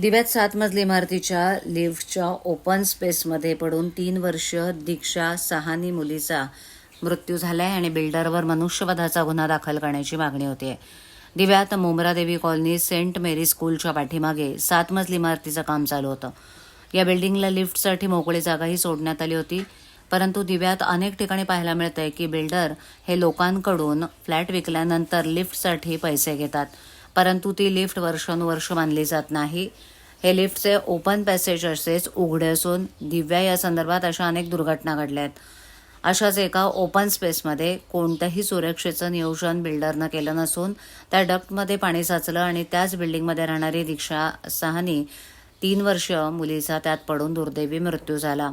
दिव्यात सात मजली इमारतीच्या लिफ्टच्या ओपन स्पेसमध्ये पडून तीन वर्ष दीक्षा सहानी मुलीचा मृत्यू झाला आहे आणि बिल्डरवर मनुष्यवधाचा गुन्हा दाखल करण्याची मागणी होती दिव्यात मुंब्रादेवी कॉलनी सेंट मेरी स्कूलच्या पाठीमागे सात मजली इमारतीचं काम चालू होतं. या बिल्डिंगला लिफ्टसाठी मोकळी जागाही सोडण्यात आली होती परंतु दिव्यात अनेक ठिकाणी पाहायला मिळतंय की बिल्डर हे लोकांकडून फ्लॅट विकल्यानंतर लिफ्टसाठी पैसे घेतात. परंतु ती लिफ्ट वर्षानुवर्ष मानली जात नाही. हे लिफ्टचे ओपन पॅसेज असेच उघडे असून दिव्या या संदर्भात अशा अनेक दुर्घटना घडल्या आहेत अशाच एका ओपन स्पेसमध्ये कोणत्याही सुरक्षेचं नियोजन बिल्डरनं केलं नसून त्या डक्टमध्ये पाणी साचलं आणि त्याच बिल्डिंगमध्ये राहणारी दीक्षा सहानी तीन वर्ष मुलीचा त्यात पडून दुर्दैवी मृत्यू झाला.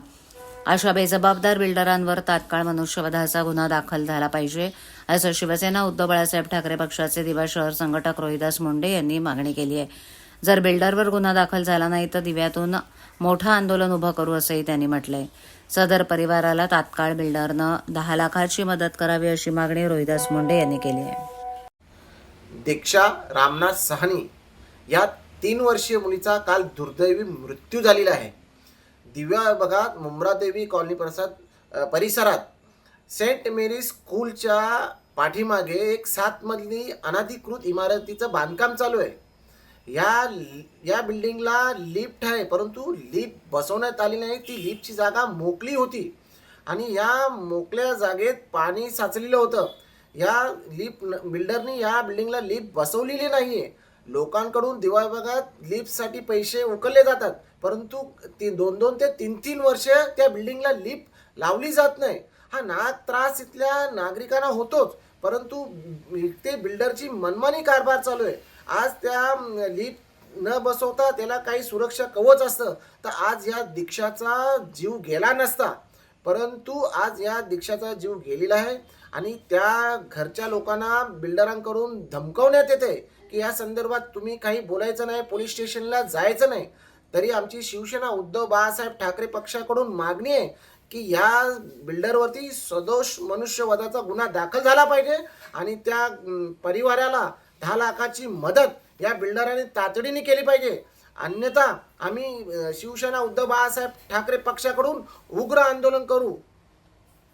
अशा बेजबाबदार बिल्डरांवर तात्काळ मनुष्यवधाचा गुन्हा दाखल झाला पाहिजे असं शिवसेना उद्धव बाळासाहेब ठाकरे पक्षाचे दिवा शहर संघटक रोहिदास मुंडे यांनी मागणी केली आहे. जर बिल्डरवर गुन्हा दाखल झाला नाही तर दिव्यातून मोठं आंदोलन उभं करू असंही त्यांनी म्हटलंय. सदर परिवाराला तात्काळ बिल्डरनं दहा लाखाची मदत करावी अशी मागणी रोहिदास मुंडे यांनी केली आहे. दीक्षा रामनाथ सहानी या तीन वर्षीय मुलीचा काल दुर्दैवी मृत्यू झालेला आहे. दिव्या भागात मुंब्रादेवी कॉलनी प्रसाद परिसरात. सेंट मेरी स्कूलच्या पाठीमागे एक सात अनाधिकृत अनधिकृत इमारतीचं बांधकाम चालू आहे. या या बिल्डिंगला लिफ्ट आहे परंतु लिफ्ट बसवण्यात आली नाही. ती लिफ्टची जागा मोकळी होती. आणि या मोकळ्या जागेत पाणी साचलेलं होतं. या लिफ्ट बिल्डरनी या बिल्डिंगला लिफ्ट बसवलेली नाही आहे लोकांकडून दिवा विभागात लिफ्टसाठी पैसे उकलले जातात. परंतु ती दोन दोन ते तीन तीन वर्ष त्या बिल्डिंगला लिफ्ट लावली जात नाही. हा नाग त्रास इथल्या नागरिकांना होतोच. परंतु ते बिल्डरची मनमानी कारभार चालू आहे. आज त्या लिफ्ट न बसवता त्याला काही सुरक्षा कवच असतं. तर आज या दीक्षाचा जीव गेला नसता. परंतु आज या दीक्षाचा जीव गेलेला आहे आणि त्या घरच्या लोकांना बिल्डरांकडून धमकवण्यात येते की या संदर्भात तुम्ही काही बोलायचं नाही पोलीस स्टेशनला जायचं नाही. तरी आमची शिवसेना उद्धव बाळासाहेब ठाकरे पक्षाकडून मागणी आहे की या बिल्डरवरती सदोष मनुष्यवधाचा गुन्हा दाखल झाला पाहिजे आणि त्या परिवाराला दहा लाखाची मदत या बिल्डरांनी तातडीने केली पाहिजे. अन्यथा आम्ही शिवसेना उद्धव बाळासाहेब ठाकरे पक्षाकडून उग्र आंदोलन करू.